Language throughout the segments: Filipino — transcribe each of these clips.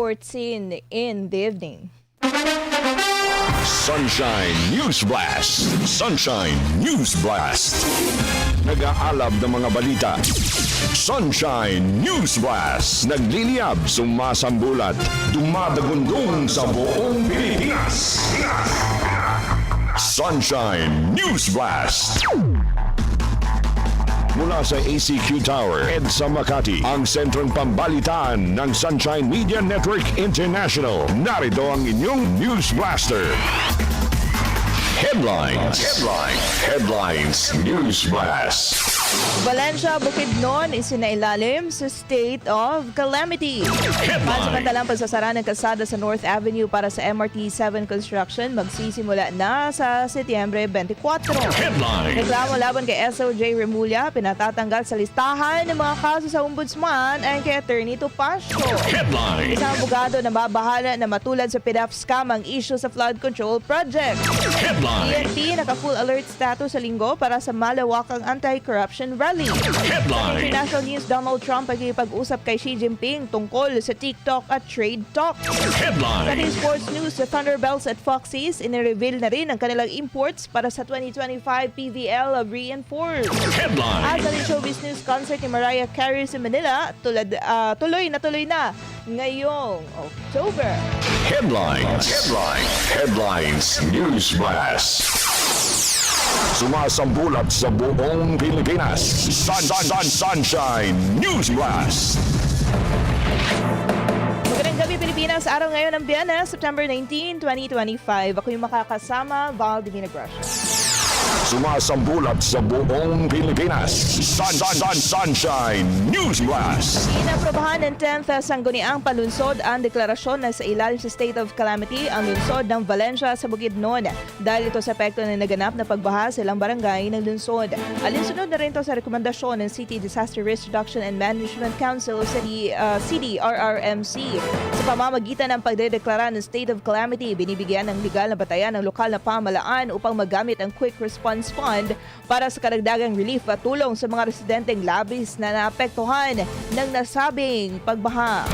14 in the evening. Sunshine News Blast! Sunshine News Blast! Nag-aalab ng mga balita. Sunshine News Blast! Nagliliyab, sumasambulat, dumadagundong sa buong Pilipinas! Sunshine News Blast! Mula sa ACQ Tower, EDSA Makati, ang sentrong pambalitaan ng Sunshine Media Network International. Narito ang inyong News Blaster. Headlines. Headlines. Headlines. News Blast. Valencia, Bukidnon isinailalim sa state of calamity. Pansamantalang pagsasara ng kalsada sa North Avenue para sa MRT 7 construction magsisimula na sa Setyembre 24. Headline. Reklamo laban kay SOJ Remulla, pinatatanggal sa listahan ng mga kaso sa ombudsman ay kay Attorney Topacio. Headline. Isang abogado na babahala na matulad sa PDAF scam ang issue sa flood control project. Headline. PNP naka-full alert status sa linggo para sa malawakang anti-corruption rally. Headline. International News, Donald Trump ay pag-usap kay Xi Jinping tungkol sa TikTok at trade talk. Sa Headline. ating sports news, sa Thunderbells at Foxys, inireveal na rin ang kanilang imports para sa 2025 PVL of Reinforce. Headline. At sa showbiz news concert ni Mariah Carey sa Manila, tulad, ah, tuloy na tuloy na ngayong October. Headlines. Headlines. Headlines. News Blast. Sumasambulat sa buong Pilipinas. Sun, sun, sun, Sunshine News Blast. Magandang gabi Pilipinas, araw ngayon ng Biyernes, September 19, 2025. Ako yung makakasama, Val Divina Grusha. Sumasambulat sa buong Pilipinas. Sun, sun, sun, Sunshine News Blast. Inaprobahan ng 10th Sangguniang Palunsod ang deklarasyon na sa ilalim sa state of calamity ang lungsod ng Valencia sa Bukidnon dahil ito sa epekto ng naganap na pagbaha sa ilang barangay ng lungsod. Alinsunod na rin ito sa rekomendasyon ng City Disaster Risk Reduction and Management Council o City, uh, CDRRMC. Sa pamamagitan ng pagdedeklara ng state of calamity, binibigyan ng legal na batayan ng lokal na pamalaan upang magamit ang Quick Response Fund para sa karagdagang relief at tulong sa mga residenteng labis na naapektuhan ng nasabing pagbaha.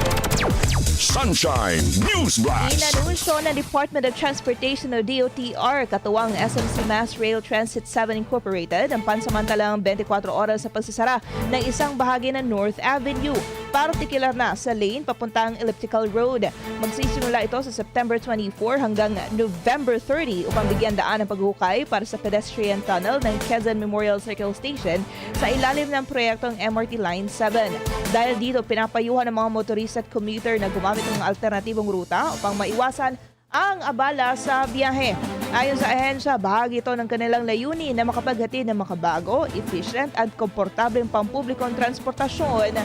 Sunshine News Blast. Inanunsyo ng Department of Transportation o DOTR katuwang SMC Mass Rail Transit 7 Incorporated ang pansamantalang 24 oras sa pagsasara ng isang bahagi ng North Avenue, partikular na sa lane papuntang Elliptical Road. Magsisimula ito sa September 24 hanggang November 30 upang bigyan daan ang paghukay para sa pedestrian tunnel ng Quezon Memorial Circle Station sa ilalim ng proyektong MRT Line 7. Dahil dito, pinapayuhan ng mga motorista at commuter na gumamit ng alternatibong ruta upang maiwasan ang abala sa biyahe. Ayon sa ahensya, bahagi ito ng kanilang layunin na makapaghatid ng makabago, efficient at komportableng pampublikong transportasyon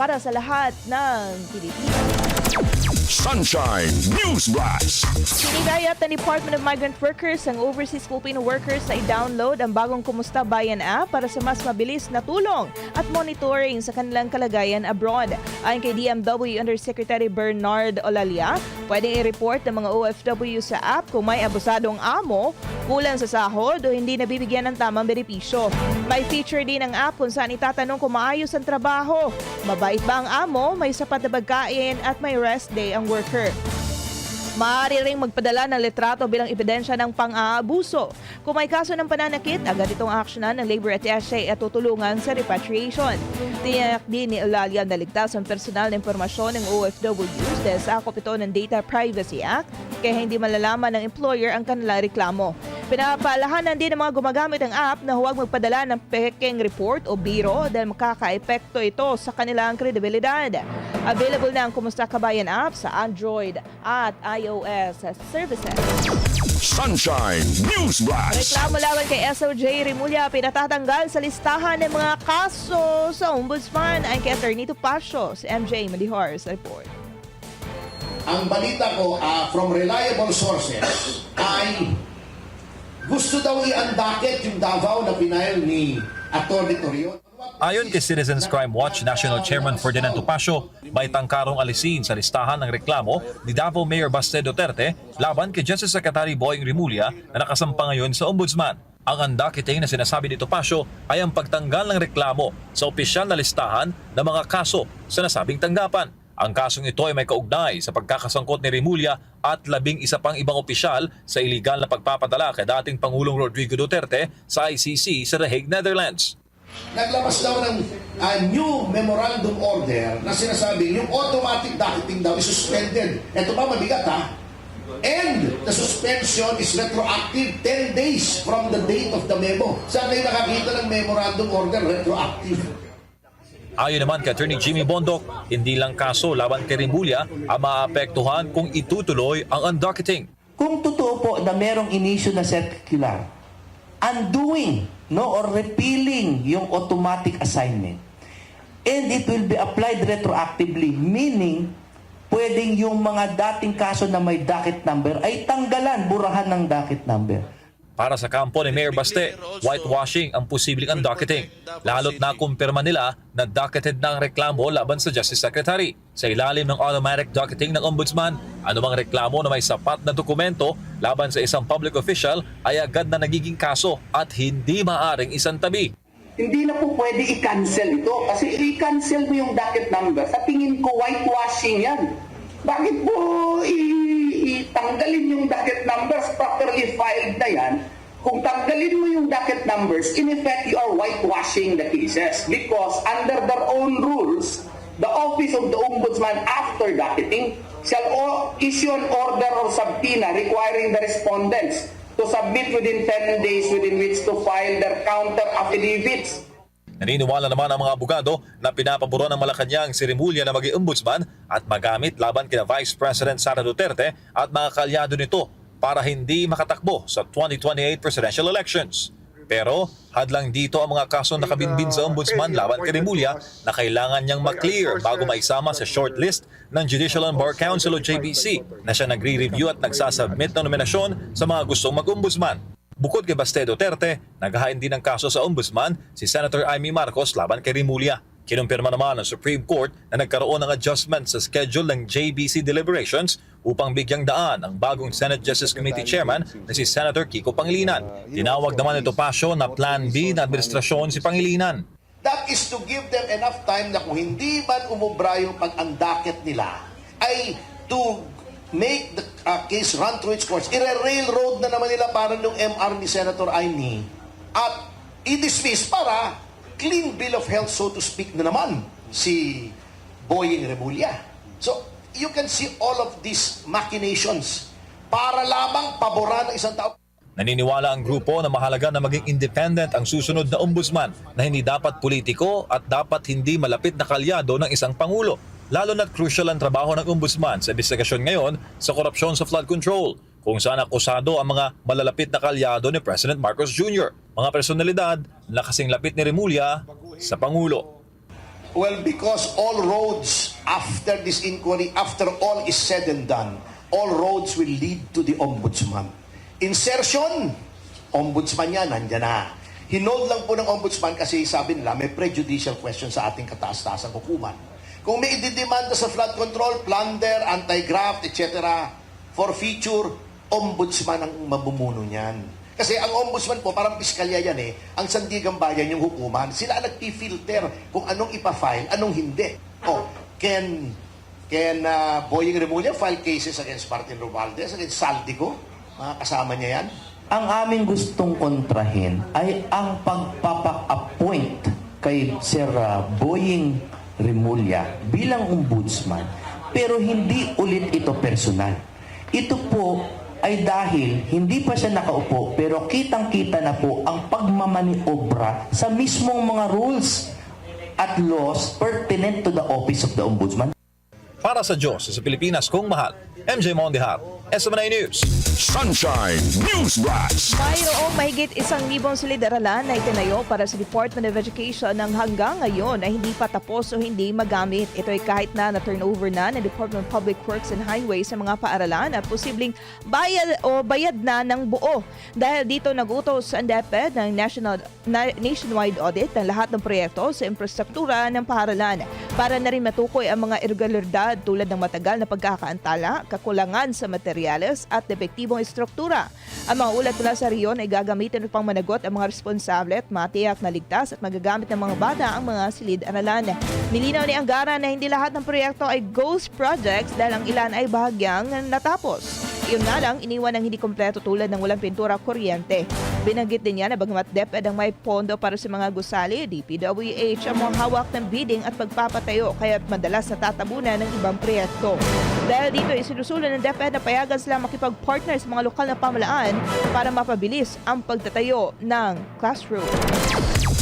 para sa lahat ng Pilipinas. Sunshine News Blast. Sinigayat ng Department of Migrant Workers ang overseas Filipino workers na i-download ang bagong Kumusta Bayan app para sa mas mabilis na tulong at monitoring sa kanilang kalagayan abroad. Ayon kay DMW Undersecretary Bernard Olalia, pwedeng i-report ng mga OFW sa app kung may abusadong amo, kulang sa sahod o hindi nabibigyan ng tamang benepisyo. May feature din ang app kung saan itatanong kung maayos ang trabaho, mabait ba ang amo, may sapat na pagkain at may rest day ang worker. Maaari ring magpadala ng litrato bilang ebidensya ng pang-aabuso. Kung may kaso ng pananakit, agad itong aksyonan ng labor attache at tutulungan sa repatriation. Tiyak din ni Eulalia na ligtas ang personal na impormasyon ng OFWs dahil sakop ito ng Data Privacy Act kaya hindi malalaman ng employer ang kanilang reklamo. Pinapaalahanan din ng mga gumagamit ng app na huwag magpadala ng peking report o biro dahil makaka-epekto ito sa kanilang kredibilidad. Available na ang Kumusta Kabayan app sa Android at iOS services. Sunshine News Blast. Reklamo laban kay SOJ Rimulya pinatatanggal sa listahan ng mga kaso sa Ombudsman. Ang kay Attorney Topacio, si MJ Malihar sa report. ang balita ko ah, from reliable sources ay gusto daw i-undocket yung Davao na pinail ni Atty. Torion. Ayon kay Citizens Crime Watch National Chairman Ferdinand Topacio, may tangkarong alisin sa listahan ng reklamo ni Davao Mayor Baste Duterte laban kay Justice Secretary Boying Rimulya na nakasampa ngayon sa Ombudsman. Ang undakiting na sinasabi ni Topacio ay ang pagtanggal ng reklamo sa opisyal na listahan ng mga kaso sa nasabing tanggapan. Ang kasong ito ay may kaugnay sa pagkakasangkot ni Rimulya at labing isa pang ibang opisyal sa iligal na pagpapadala kay dating Pangulong Rodrigo Duterte sa ICC sa The Hague, Netherlands. Naglabas daw ng ah, new memorandum order na sinasabi yung automatic docketing daw is suspended. Ito pa mabigat ha. And the suspension is retroactive 10 days from the date of the memo. Saan kayo nakakita ng memorandum order retroactive? Ayon naman kay Attorney Jimmy Bondok, hindi lang kaso laban kay Rimulya ang maapektuhan kung itutuloy ang undocketing. Kung totoo po na merong inisyu na circular, undoing no or repealing yung automatic assignment, and it will be applied retroactively, meaning pwedeng yung mga dating kaso na may docket number ay tanggalan, burahan ng docket number. Para sa kampo ni Mayor Baste, whitewashing ang posibleng undocketing. Lalo't nakumpirma nila na docketed na ang reklamo laban sa Justice Secretary. Sa ilalim ng automatic docketing ng Ombudsman, anumang reklamo na may sapat na dokumento laban sa isang public official ay agad na nagiging kaso at hindi maaring isang tabi. hindi na po pwede i-cancel ito. Kasi i-cancel mo yung docket number. Sa tingin ko, whitewashing yan. Bakit po i- itanggalin yung docket numbers properly filed na yan? Kung tanggalin mo yung docket numbers, in effect, you are whitewashing the cases. Because under their own rules, the Office of the Ombudsman after docketing shall issue an order or subpoena requiring the respondents to submit within 10 days within which to file their counter affidavits. Naniniwala naman ang mga abogado na pinapaburo ng Malacanang si Rimulya na maging ombudsman at magamit laban kina Vice President Sara Duterte at mga kalyado nito para hindi makatakbo sa 2028 presidential elections. Pero hadlang dito ang mga kasong nakabinbin sa ombudsman laban kay Rimulya na kailangan niyang maklear bago maisama sa shortlist ng Judicial and Bar Council o JBC na siya nagre-review at nagsasubmit ng nominasyon sa mga gustong mag-ombudsman. Bukod kay Baste Duterte, naghahain din ng kaso sa ombudsman si Senator Amy Marcos laban kay Rimulya. Kinumpirma naman ng Supreme Court na nagkaroon ng adjustment sa schedule ng JBC deliberations upang bigyang daan ang bagong Senate Justice Committee Chairman na si Senator Kiko Pangilinan. Tinawag naman ito Pasio na Plan B na administrasyon si Pangilinan. That is to give them enough time na kung hindi man umubra yung pag-undocket nila, ay to make the uh, case run through its course. Ire-railroad na naman nila para nung MR ni Senator Aimee at i-dismiss para clean bill of health, so to speak, na naman si Boying Remulla. So, you can see all of these machinations para lamang paboran ng isang tao. Naniniwala ang grupo na mahalaga na maging independent ang susunod na ombudsman na hindi dapat politiko at dapat hindi malapit na kalyado ng isang pangulo. Lalo na't crucial ang trabaho ng ombudsman sa investigasyon ngayon sa korupsyon sa flood control kung saan akusado ang mga malalapit na kalyado ni President Marcos Jr. Mga personalidad na kasing lapit ni Remulla sa Pangulo. Well, because all roads after this inquiry, after all is said and done, all roads will lead to the ombudsman. Insertion, ombudsman yan, nandyan na. Hinold lang po ng ombudsman kasi sabi nila may prejudicial question sa ating kataas-taasang hukuman. Kung may ididemanda sa flood control, plunder, anti-graft, etc., for future, ombudsman ang mabumuno niyan. Kasi ang ombudsman po, parang piskalya yan eh. Ang sandigang bayan yung hukuman. Sila ang nagpi-filter kung anong ipa-file, anong hindi. Oh, can, can uh, Boying Remulla file cases against Martin Romualdez, against Saldico? Mga kasama niya yan? Ang aming gustong kontrahin ay ang pagpapa-appoint kay Sir uh, Boying Remulla bilang ombudsman pero hindi ulit ito personal. Ito po ay dahil hindi pa siya nakaupo pero kitang-kita na po ang pagmamaniobra sa mismong mga rules at laws pertinent to the office of the Ombudsman. Para sa Diyos sa Pilipinas kung mahal, MJ Mondihar, SMNI News. Sunshine News Blast. Mayroong mahigit isang libong silid-aralan na itinayo para sa Department of Education ng hanggang ngayon ay hindi pa tapos o hindi magamit. Ito ay kahit na na-turnover na ng Department of Public Works and Highways sa mga paaralan at posibleng bayad o bayad na ng buo. Dahil dito nagutos ang DepEd ng national, na, nationwide audit ng lahat ng proyekto sa infrastruktura ng paaralan para na rin matukoy ang mga irregularidad tulad ng matagal na pagkakaantala, kakulangan sa materyales at depektibong estruktura. Ang mga ulat mula sa riyon ay gagamitin upang managot ang mga responsable at matiyak na ligtas at magagamit ng mga bata ang mga silid-aralan. Nilinaw ni Angara na hindi lahat ng proyekto ay ghost projects dahil ang ilan ay bahagyang natapos. Iyon nga lang, iniwan ng hindi kompleto tulad ng walang pintura kuryente. Binanggit din niya na bagamat DepEd ang may pondo para sa mga gusali, DPWH ang mga hawak ng bidding at pagpapatayo kaya madalas natatabunan ng ibang proyekto. Dahil dito, isinusulong ng DepEd na payagan sila makipag-partner sa mga lokal na pamalaan para mapabilis ang pagtatayo ng classroom.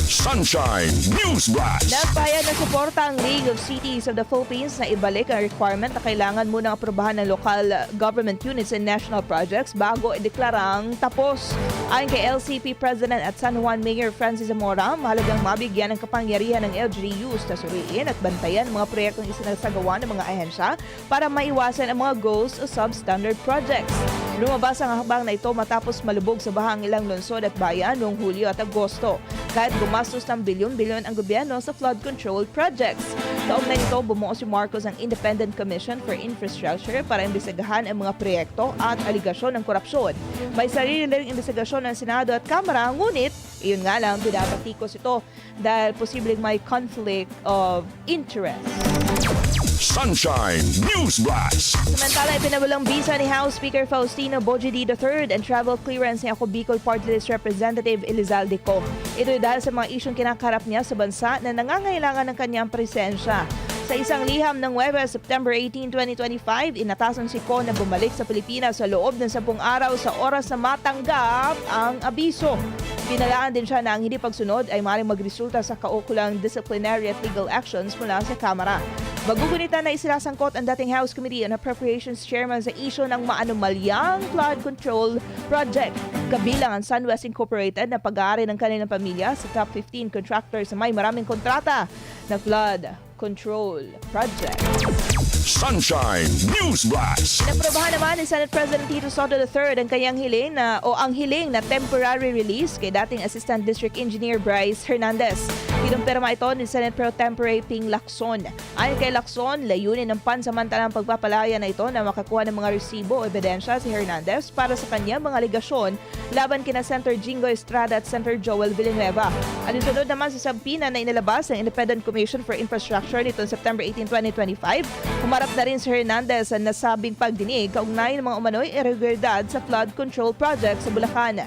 Sunshine News Blast. Nagbayad ng suporta ang League of Cities of the Philippines na ibalik ang requirement na kailangan munang aprobahan ng local government units and national projects bago ideklarang tapos. Ayon kay LCP President at San Juan Mayor Francis Zamora, mahalagang mabigyan ng kapangyarihan ng LGUs na suriin at bantayan mga proyektong isinasagawa ng mga ahensya para maiwasan ang mga goals o substandard projects. Lumabas ang hakbang na ito matapos malubog sa bahang ilang lungsod at bayan noong Hulyo at Agosto. Kahit gumastos ng bilyon-bilyon ang gobyerno sa flood control projects. Kaugnay nito, bumuo si Marcos ang Independent Commission for Infrastructure para imbestigahan ang mga proyekto at aligasyon ng korupsyon. May sarili ring imbestigasyon ng Senado at Kamara, ngunit iyon nga lang, pinapatikos ito dahil posibleng may conflict of interest. Sunshine News Blast. Samantala, ipinawalang bisa ni House Speaker Faustino Bojidi III and travel clearance ni ako Bicol Party List Representative Elizalde Co. Ito ay dahil sa mga isyong kinakaharap niya sa bansa na nangangailangan ng kanyang presensya. Sa isang liham ng Webes, September 18, 2025, inatasan si Ko na bumalik sa Pilipinas sa loob ng 10 araw sa oras na matanggap ang abiso. Pinalaan din siya na ang hindi pagsunod ay maaaring magresulta sa kaukulang disciplinary at legal actions mula sa Kamara. Magugunitan na isilasangkot ang dating House Committee on Appropriations Chairman sa isyo ng maanumalyang flood control project. Kabilang ang SunWest Incorporated na pag-aari ng kanilang pamilya sa top 15 contractors na may maraming kontrata na flood control project. Sunshine News Blast. Inaprobahan naman ni Senate President Tito Soto III ang kanyang hiling na o ang hiling na temporary release kay dating Assistant District Engineer Bryce Hernandez. Pinumpirma ito ni Senate Pro Tempore Ping Lacson. Ayon kay Lacson, layunin ng pansamantalang pagpapalaya na ito na makakuha ng mga resibo o ebidensya si Hernandez para sa kanyang mga ligasyon laban kina Senator Jingo Estrada at Senator Joel Villanueva. Alinsunod naman sa sampina na inilabas ng Independent Commission for Infrastructure nitong September 18, 2025, Humarap na rin si Hernandez sa nasabing pagdinig kaugnay ng mga umano'y irregularidad sa flood control project sa Bulacan.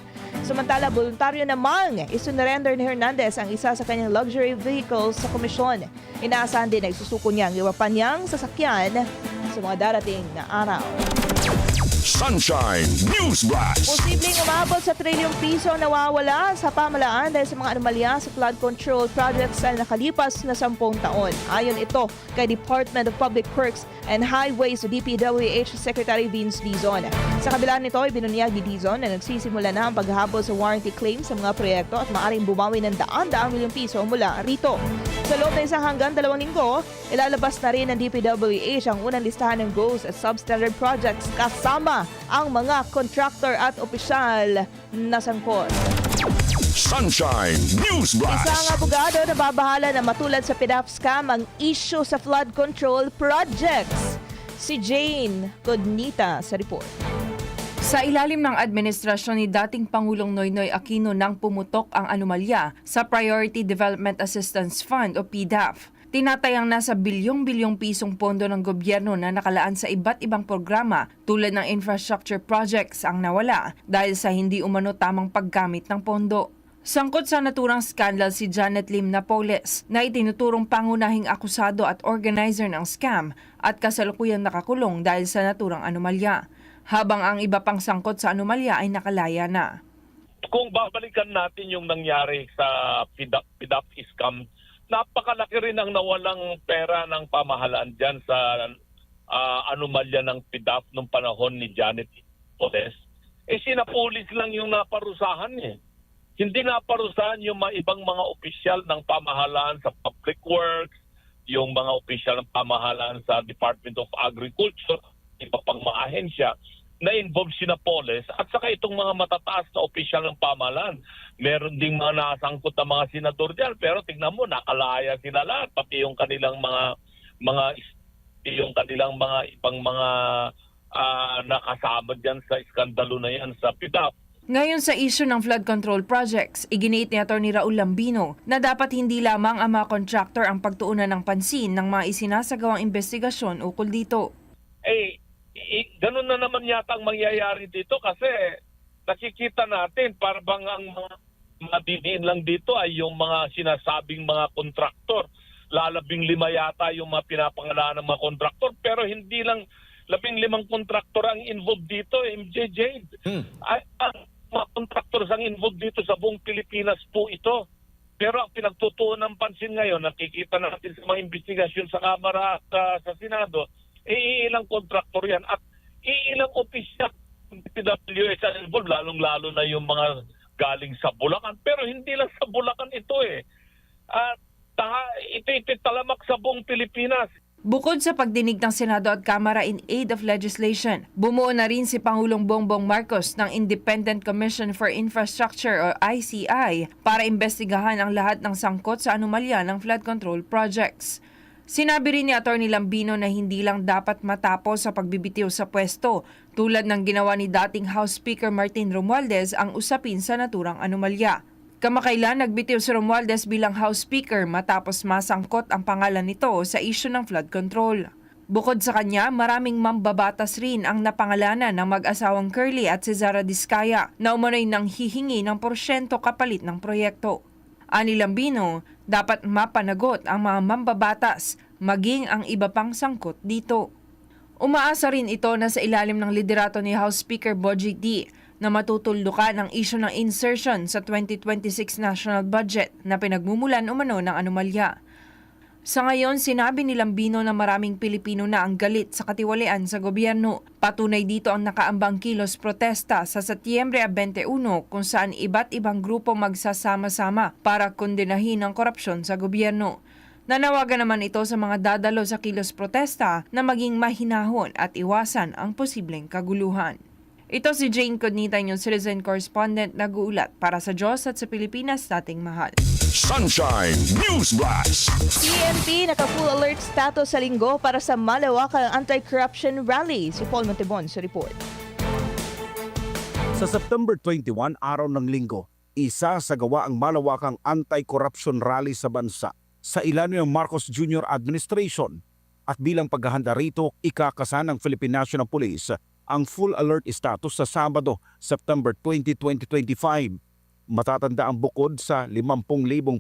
Samantala, voluntaryo namang isunurrender ni Hernandez ang isa sa kanyang luxury vehicles sa komisyon. Inaasahan din na isusuko niya ang iba niyang sasakyan sa mga darating na araw. Sunshine News Blast. Posibleng umabot sa trilyong piso nawawala sa pamalaan dahil sa mga anomalya sa flood control projects sa nakalipas na sampung taon. Ayon ito kay Department of Public Works and Highways o DPWH Secretary Vince Dizon. Sa kabila nito, ibinunyag ni Dizon na nagsisimula na ang paghahabol sa warranty claims sa mga proyekto at maaaring bumawi ng daan-daang milyong piso mula rito. Sa loob ng isang hanggang dalawang linggo, ilalabas na rin ng DPWH ang unang listahan ng goals at substandard projects kasama ang mga contractor at opisyal na sangkot. Sunshine News Isang Blast. abogado na babahala na matulad sa PDAP scam ang issue sa flood control projects. Si Jane Cognita sa report. Sa ilalim ng administrasyon ni dating Pangulong Noynoy Aquino nang pumutok ang anomalya sa Priority Development Assistance Fund o PDAF. Tinatayang nasa bilyong-bilyong pisong pondo ng gobyerno na nakalaan sa iba't ibang programa tulad ng infrastructure projects ang nawala dahil sa hindi umano tamang paggamit ng pondo. Sangkot sa naturang skandal si Janet Lim Napoles na itinuturong pangunahing akusado at organizer ng scam at kasalukuyang nakakulong dahil sa naturang anomalya. habang ang iba pang sangkot sa anomalya ay nakalaya na. kung babalikan natin yung nangyari sa PIDAP, PIDAP scam, napakalaki rin ang nawalang pera ng pamahalaan dyan sa ah, anomalya ng PIDAP nung panahon ni Janet Podes. Eh sinapulis lang yung naparusahan eh. Hindi naparusahan yung mga ibang mga opisyal ng pamahalaan sa public works, yung mga opisyal ng pamahalaan sa Department of Agriculture, iba pang mga ahensya na involved sina Poles at saka itong mga matataas na opisyal ng pamahalaan. Meron ding mga nasangkot na mga senador diyan pero tingnan mo nakalaya sila lahat pati yung kanilang mga mga yung kanilang mga ibang mga ah, nakasama diyan sa iskandalo na yan sa PIDAP. Ngayon sa issue ng flood control projects, iginiit ni Atty. Raul Lambino na dapat hindi lamang ang mga contractor ang pagtuunan ng pansin ng mga isinasagawang investigasyon ukol dito. eh, i- ganun na naman yata ang mangyayari dito kasi nakikita natin para bang ang mga madidiin lang dito ay yung mga sinasabing mga kontraktor. Lalabing lima yata yung mga pinapangalanan ng mga kontraktor pero hindi lang labing limang kontraktor ang involved dito, MJ Jade. Ay, ang mga kontraktor ang involved dito sa buong Pilipinas po ito. Pero ang pinagtutuon ng pansin ngayon, nakikita natin sa mga investigasyon sa Kamara at ah, sa Senado, eh, ilang kontraktor yan at ilang opisyal ng PWS ang involved, lalong-lalo na yung mga galing sa Bulacan. Pero hindi lang sa Bulacan ito eh. At taha, ito, ito talamak sa buong Pilipinas. Bukod sa pagdinig ng Senado at Kamara in aid of legislation, bumuo na rin si Pangulong Bongbong Marcos ng Independent Commission for Infrastructure o ICI para imbestigahan ang lahat ng sangkot sa anomalya ng flood control projects. Sinabi rin ni Atty. Lambino na hindi lang dapat matapos sa pagbibitiw sa pwesto tulad ng ginawa ni dating House Speaker Martin Romualdez ang usapin sa naturang anomalya. Kamakailan nagbitiw si Romualdez bilang House Speaker matapos masangkot ang pangalan nito sa isyu ng flood control. Bukod sa kanya, maraming mambabatas rin ang napangalanan ng mag-asawang Curly at si Zara Diskaya na umano'y nang hihingi ng porsyento kapalit ng proyekto. Ani Lambino, dapat mapanagot ang mga mambabatas maging ang iba pang sangkot dito. Umaasa rin ito na sa ilalim ng liderato ni House Speaker Boji D na matutuldukan ang isyu ng insertion sa 2026 national budget na pinagmumulan umano ng anomalya. Sa ngayon, sinabi ni Lambino na maraming Pilipino na ang galit sa katiwalian sa gobyerno. Patunay dito ang nakaambang kilos protesta sa Setyembre 21 kung saan iba't ibang grupo magsasama-sama para kondenahin ang korupsyon sa gobyerno. Nanawagan naman ito sa mga dadalo sa kilos protesta na maging mahinahon at iwasan ang posibleng kaguluhan. Ito si Jane Cognita, yung citizen correspondent nag-uulat para sa Diyos at sa Pilipinas nating mahal. Sunshine News Blast. PNP naka-full alert status sa linggo para sa malawakang anti-corruption rally. Si Paul Montebon sa report. Sa September 21, araw ng linggo, isa sa gawa ang malawakang anti-corruption rally sa bansa sa ilalim ng Marcos Jr. Administration at bilang paghahanda rito, ikakasa ng Philippine National Police ang full alert status sa Sabado, September 20, 2025. Matatanda ang bukod sa 50,000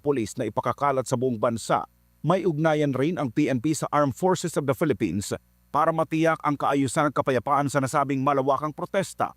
pulis na ipakakalat sa buong bansa, may ugnayan rin ang PNP sa Armed Forces of the Philippines para matiyak ang kaayusan at kapayapaan sa nasabing malawakang protesta.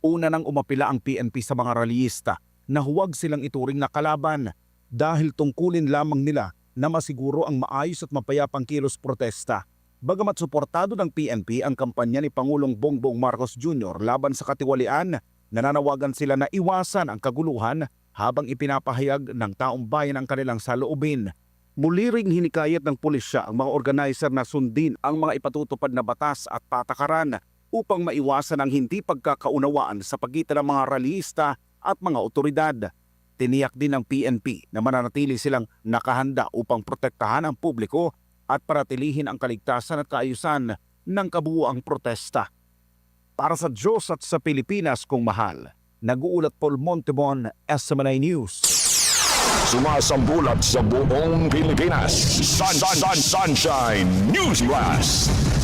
Una nang umapila ang PNP sa mga rallyista na huwag silang ituring na kalaban dahil tungkulin lamang nila na masiguro ang maayos at mapayapang kilos protesta. Bagamat suportado ng PNP ang kampanya ni Pangulong Bongbong Marcos Jr. laban sa katiwalian, nananawagan sila na iwasan ang kaguluhan habang ipinapahayag ng taong bayan ang kanilang saloobin. Muli ring hinikayat ng pulisya ang mga organizer na sundin ang mga ipatutupad na batas at patakaran upang maiwasan ang hindi pagkakaunawaan sa pagitan ng mga rallyista at mga otoridad. Tiniyak din ng PNP na mananatili silang nakahanda upang protektahan ang publiko at paratilihin ang kaligtasan at kaayusan ng kabuuang protesta. Para sa Diyos at sa Pilipinas kung mahal, nag-uulat Paul Montebon, SMNI News. Sumasambulat sa buong Pilipinas. Sun, sun, sun, sunshine News Blast.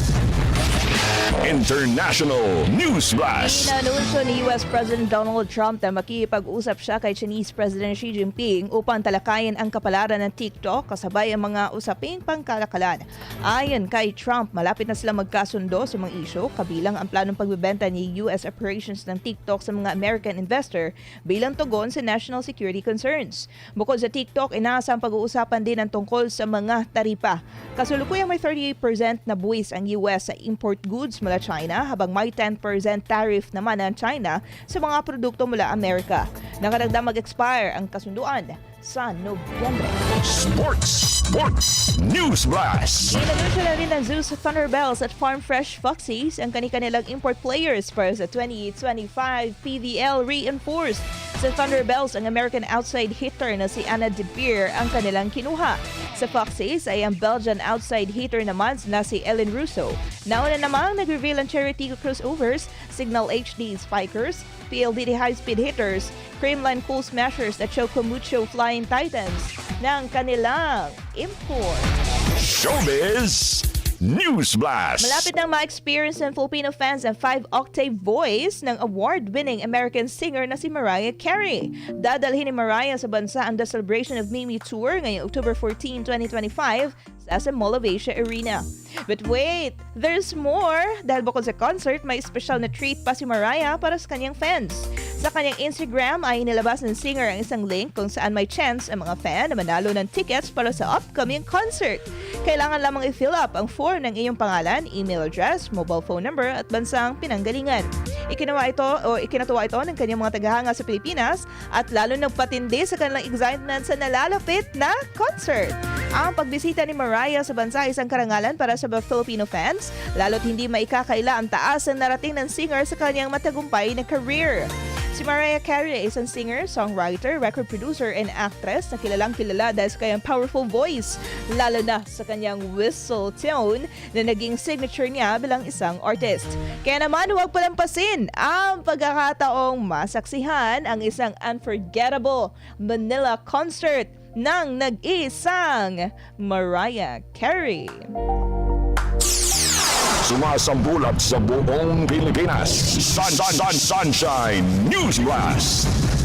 International News Blast. Inanunsyo ni US President Donald Trump na makikipag-usap siya kay Chinese President Xi Jinping upang talakayin ang kapalaran ng TikTok kasabay ang mga usaping pangkalakalan. Ayon kay Trump, malapit na sila magkasundo sa mga isyo kabilang ang planong pagbebenta ni US operations ng TikTok sa mga American investor bilang tugon sa national security concerns. Bukod sa TikTok, inaasang pag-uusapan din ang tungkol sa mga taripa. Kasulukuyang may 38% na buwis ang US sa import goods mula China habang may 10% tariff naman ang China sa mga produkto mula Amerika. Nakadagdag mag-expire ang kasunduan sa Nobyembre. Sports. Sports. News Blast. Inanunsyo na rin ng Zeus Thunderbells at Farm Fresh Foxies ang kanilang import players para sa 2025 PVL Reinforced. Sa Thunderbells, ang American outside hitter na si Anna De Beer ang kanilang kinuha. Sa Foxies ay ang Belgian outside hitter naman na si Ellen Russo. Nauna namang nag-reveal ang Charity Crossovers, Signal HD Spikers, PLDT high-speed hitters, Creamline Cool Smashers at Choco Mucho Flying Titans ng kanilang import. Showbiz. News Blast. Malapit nang ma-experience ng Filipino fans ang 5-octave voice ng award-winning American singer na si Mariah Carey. Dadalhin ni Mariah sa bansa ang The Celebration of Mimi Tour ngayong October 14, 2025 sa SM Asia Arena. But wait, there's more! Dahil bukod sa concert, may special na treat pa si Mariah para sa kanyang fans. Sa kanyang Instagram ay inilabas ng singer ang isang link kung saan may chance ang mga fan na manalo ng tickets para sa upcoming concert. Kailangan lamang i-fill up ang form ng iyong pangalan, email address, mobile phone number at bansang pinanggalingan. Ikinawa ito o ikinatuwa ito ng kanyang mga tagahanga sa Pilipinas at lalo nagpatindi sa kanilang excitement sa nalalapit na concert. Ang pagbisita ni Mariah sa bansa ay isang karangalan para sa mga Filipino fans, lalo't hindi maikakaila ang taas na narating ng singer sa kanyang matagumpay na career. Si Mariah Carey ay isang singer, songwriter, record producer, and actress na kilalang kilala dahil sa kanyang powerful voice, lalo na sa kanyang whistle tone na naging signature niya bilang isang artist. Kaya naman huwag palampasin ang pagkakataong masaksihan ang isang unforgettable Manila concert ng nag-iisang Mariah Carey. Sumasambulat sa buong Pilipinas. Sun, sun, sun, sunshine. News Blast.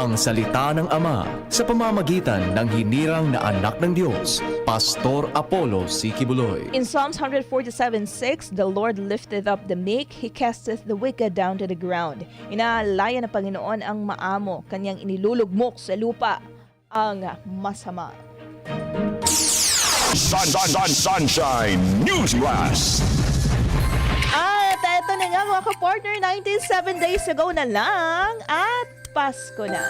Ang salita ng Ama sa pamamagitan ng hinirang na anak ng Diyos, Pastor Apollo Sikibuloy. In Psalms 147:6, the Lord lifteth up the meek, He casteth the wicked down to the ground. Inaalaya ng Panginoon ang maamo, kanyang inilulugmok sa lupa ang masama. Sun, sun, sun, sunshine. News Blast. At eto na nga mga ka-partner, 97 days ago na lang at Pasko na.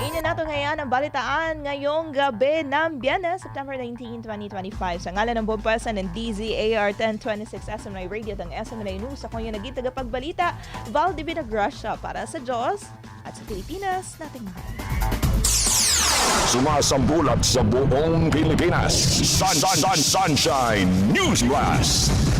Inyo nato ngayon ang balitaan ngayong gabi ng Biyernes, September 19, 2025. Sa ngalan ng buong pwersa ng DZAR 1026 SMNI Radio ng SMNI News, ako yung naging tagapagbalita, Val Divina Gracia para sa Diyos at sa Pilipinas nating mahal. Sumasambulat sa buong Pilipinas. Sun, sun, sun, sunshine. News Blast.